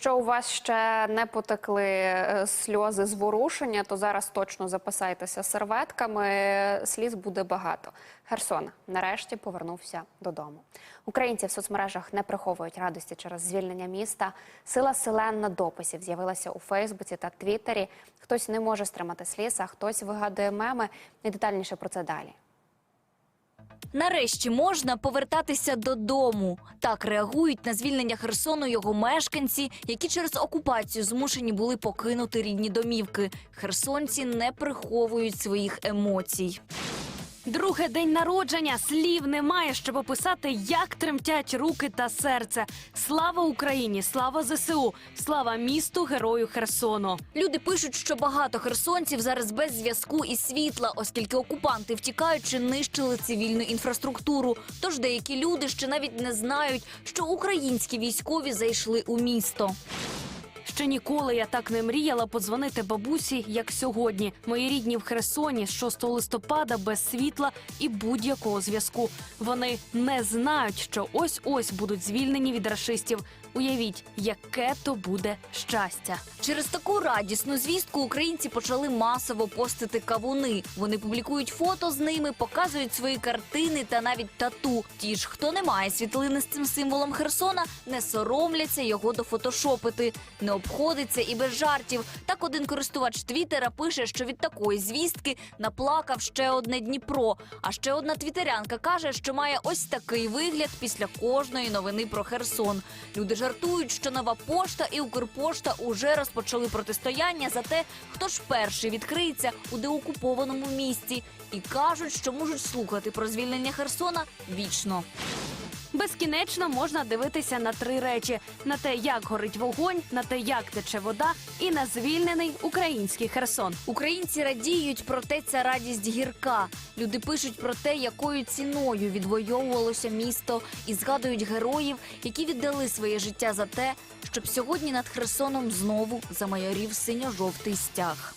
Що у вас ще не потекли е, сльози зворушення, то зараз точно запасайтеся серветками. Сліз буде багато. Херсон нарешті повернувся додому. Українці в соцмережах не приховують радості через звільнення міста. Сила селен дописів з'явилася у Фейсбуці та Твіттері. Хтось не може стримати сліз, а хтось вигадує меми. І детальніше про це далі. Нарешті можна повертатися додому. Так реагують на звільнення Херсону його мешканці, які через окупацію змушені були покинути рідні домівки. Херсонці не приховують своїх емоцій. Друге день народження слів немає, щоб описати, як тремтять руки та серце. Слава Україні! Слава ЗСУ! Слава місту герою Херсону! Люди пишуть, що багато херсонців зараз без зв'язку і світла, оскільки окупанти втікаючи нищили цивільну інфраструктуру. Тож деякі люди ще навіть не знають, що українські військові зайшли у місто. Ще ніколи я так не мріяла подзвонити бабусі, як сьогодні. Мої рідні в Херсоні з 6 листопада без світла і будь-якого зв'язку. Вони не знають, що ось ось будуть звільнені від рашистів. Уявіть, яке то буде щастя. Через таку радісну звістку українці почали масово постити кавуни. Вони публікують фото з ними, показують свої картини та навіть тату. Ті ж, хто не має світлини з цим символом Херсона, не соромляться його дофотошопити. Не обходиться і без жартів. Так один користувач Твіттера пише, що від такої звістки наплакав ще одне Дніпро. А ще одна твітерянка каже, що має ось такий вигляд після кожної новини про Херсон. Люди жартують, що нова пошта і Укрпошта уже розпочали протистояння за те, хто ж перший відкриється у деокупованому місті, і кажуть, що можуть слухати про звільнення Херсона вічно. Безкінечно можна дивитися на три речі: на те, як горить вогонь, на те, як тече вода, і на звільнений український Херсон. Українці радіють, проте ця радість гірка. Люди пишуть про те, якою ціною відвоювалося місто, і згадують героїв, які віддали своє життя за те, щоб сьогодні над Херсоном знову замайорів синьо-жовтий стяг.